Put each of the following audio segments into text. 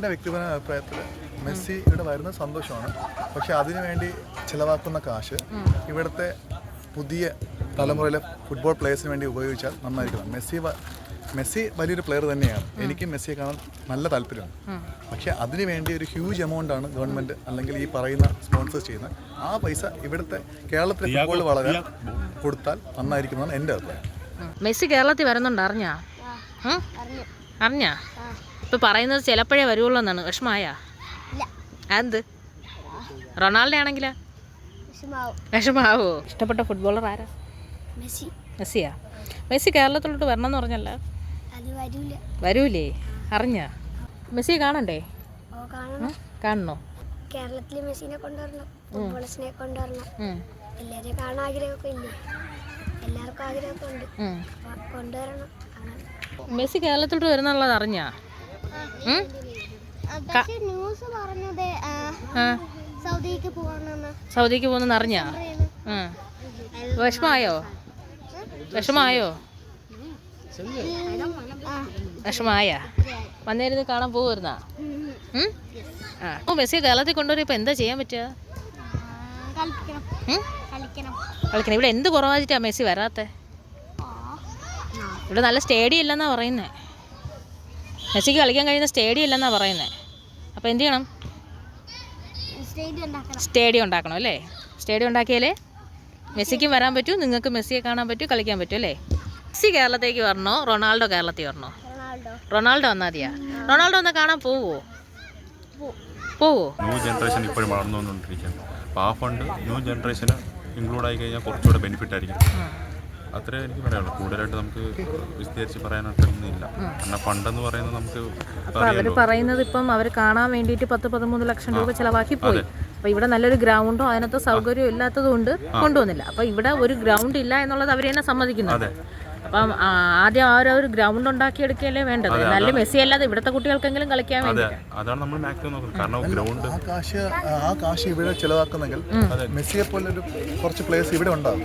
എന്റെ വ്യക്തിപരമായ അഭിപ്രായത്തിൽ മെസ്സി ഇവിടെ വരുന്നത് സന്തോഷമാണ്. പക്ഷെ അതിനുവേണ്ടി ചിലവാക്കുന്ന കാശ് ഇവിടുത്തെ പുതിയ തലമുറയിലെ ഫുട്ബോൾ പ്ലേയേഴ്സിന് വേണ്ടി ഉപയോഗിച്ചാൽ നന്നായിരിക്കണം. മെസ്സി മെസ്സി വലിയൊരു പ്ലെയർ തന്നെയാണ്. എനിക്ക് മെസ്സിയെ കാണാൻ നല്ല താല്പര്യമാണ്. പക്ഷേ അതിനു വേണ്ടി ഒരു ഹ്യൂജ് എമൗണ്ട് ആണ് ഗവൺമെന്റ് അല്ലെങ്കിൽ ഈ പറയുന്ന സ്പോൺസർ ചെയ്യുന്നത് ആ പൈസ ഇവിടുത്തെ കേരളത്തിലെ ഫുട്ബോൾ വളരെ കൊടുത്താൽ നന്നായിരിക്കുമെന്നാണ് എന്റെ അഭിപ്രായം. മെസ്സി കേരളത്തിൽ വരുന്നുണ്ട് അറിഞ്ഞാ? അറിഞ്ഞാ. ഇപ്പൊ പറയുന്നത് ചിലപ്പോഴേ വരുള്ളൂ എന്നാണ്. വിഷമായ എന്ത് റൊണാൾഡോ ആണെങ്കിലാ? വിഷമാവോ. ഇഷ്ടപ്പെട്ട ഫുട്ബോളർ ആരാ? മെസ്സി. മെസ്സിയാ? മെസ്സി കേരളത്തിലോട്ട് വരണം എന്ന് പറഞ്ഞല്ല? അത് വരൂല. അറിഞ്ഞാ? മെസ്സിയെ കാണണ്ടേ? ഓ കാണണം. കേരളത്തിൽ മെസ്സിനെ കൊണ്ടുവരണം ഫുട്ബോളേഴ്സിനെ കൊണ്ടുവരണം. എല്ലാവരെയും കാണാൻ ആഗ്രഹമൊക്കെ ഇല്ലേ? എല്ലാവർക്കും ആഗ്രഹമൊക്കെ ഉണ്ട്. കൊണ്ടുവരണം. മെസ്സി കേരളത്തിലോട്ട് വരുന്നുള്ളത് അറിഞ്ഞാ? സൗദിക്ക് പോകുന്നെന്ന് അറിഞ്ഞാ. വിഷമായോ? വിഷമായോ? വിഷമായ? വന്നിരുന്ന് കാണാൻ പോകുമായിരുന്നാ ആ. ഓ മെസ്സിയെ കേരളത്തിൽ കൊണ്ടുവരും ഇപ്പം എന്താ ചെയ്യാൻ പറ്റുക? കളിക്കണം. ഇവിടെ എന്ത് കുറവാച്ചിട്ടാ മെസ്സി വരാത്തെ? ഇവിടെ നല്ല സ്റ്റേഡിയം ഇല്ലെന്നാ പറയുന്നേ. മെസ്സിക്ക് കളിക്കാൻ കഴിയുന്ന സ്റ്റേഡിയം ഇല്ലെന്നാണ് പറയുന്നത് അപ്പോൾ എന്ത് ചെയ്യണം? സ്റ്റേഡിയം ഉണ്ടാക്കണം. അല്ലേ? സ്റ്റേഡിയം ഉണ്ടാക്കിയാലേ മെസ്സിക്കും വരാൻ പറ്റൂ നിങ്ങൾക്ക് മെസ്സിയെ കാണാൻ പറ്റൂ കളിക്കാൻ പറ്റൂ അല്ലേ? മെസ്സി കേരളത്തേക്ക് വരണോ? റൊണാൾഡോ കേരളത്തിൽ വരണോ? റൊണാൾഡോ. റൊണാൾഡോ വന്നാൽ മതിയാ. റൊണാൾഡോ ഒന്ന് കാണാൻ പോവോ? പോവോ? ന്യൂ ജനറേഷൻ ഇപ്പോഴും വളർന്നു വന്നുകൊണ്ടിരിക്കുകയാണ് അപ്പോൾ ആ ഫണ്ട് ന്യൂ ജനറേഷന് ഇൻക്ലൂഡ് ആയി കഴിഞ്ഞാൽ കുറച്ചുകൂടെ ബെനിഫിറ്റ് ആയിരിക്കും അത്രേ എനിക്ക് പറയാനുള്ളൂ. കൂടുതലായിട്ട് നമുക്ക് വിസ്തരിച്ച് പറയാനായിട്ടൊന്നുമില്ല കാരണം ഫണ്ടെന്ന് പറയുന്നത് നമുക്ക് അവർ പറയുന്നത് ഇപ്പം അവർ കാണാൻ വേണ്ടിയിട്ട് പത്ത് പതിമൂന്ന് ലക്ഷം രൂപ ചിലവാക്കി പോയി. അപ്പോൾ ഇവിടെ നല്ലൊരു ഗ്രൗണ്ടോ അതിനകത്ത് സൗകര്യം ഇല്ലാത്തത് കൊണ്ട് കൊണ്ടുവന്നില്ല. അപ്പോൾ ഇവിടെ ഒരു ഗ്രൗണ്ട് ഇല്ല എന്നുള്ളത് അവർ തന്നെ സമ്മതിക്കുന്നുണ്ട്. അപ്പം ആദ്യം ആ ഒരു ഗ്രൗണ്ട് ഉണ്ടാക്കിയെടുക്കുകയല്ലേ വേണ്ടത്? നല്ല മെസ്സി അല്ലാതെ ഇവിടുത്തെ കുട്ടികൾക്കെങ്കിലും കളിക്കാൻ വേണ്ടി അതാണ് നമ്മൾ മാക്സിമം നോക്കുന്നത്. കാരണം ഗ്രൗണ്ട് ആ കാശ് ആ കാശ് ഇവിടെ ചിലവാക്കുന്നെങ്കിൽ മെസ്സിയെ പോലൊരു കുറച്ച് പ്ലേയേഴ്സ് ഇവിടെ ഉണ്ടാകും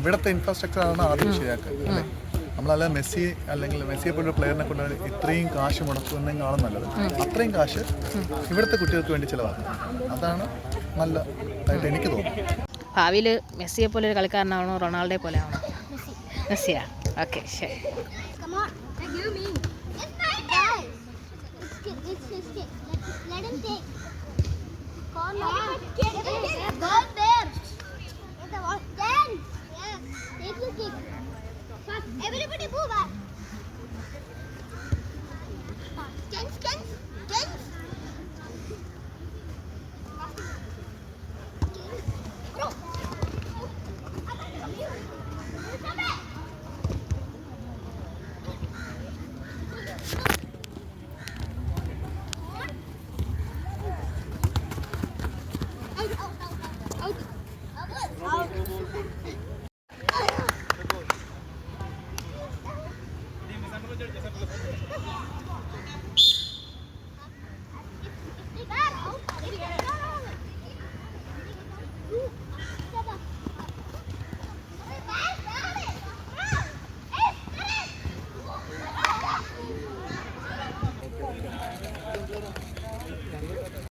ഇവിടുത്തെ ഇൻഫ്രാസ്ട്രക്ചർ ആണ് ആദ്യം ശരിയാക്കുക അല്ലേ? നമ്മളല്ല മെസ്സി അല്ലെങ്കിൽ മെസ്സിയെ പോലൊരു പ്ലെയറിനെ കൊണ്ട് ഇത്രയും കാശ് മുടക്കുന്നതിനാണ് നല്ലത്. അത്രയും കാശ് ഇവിടുത്തെ കുട്ടികൾക്ക് വേണ്ടി ചിലവാക്കും അതാണ് നല്ലതായിട്ട് എനിക്ക് തോന്നുന്നത്. ഭാവിയിൽ മെസ്സിയെ പോലെ ഒരു കളിക്കാരനാവണോ റൊണാൾഡോയെ പോലെ ആവണോ Let's see. Okay, sure. Come on. Give me. It's mine. Guys, it's, it's his kid. Let, let him take. Come on. Give it. Go there. Продолжение следует...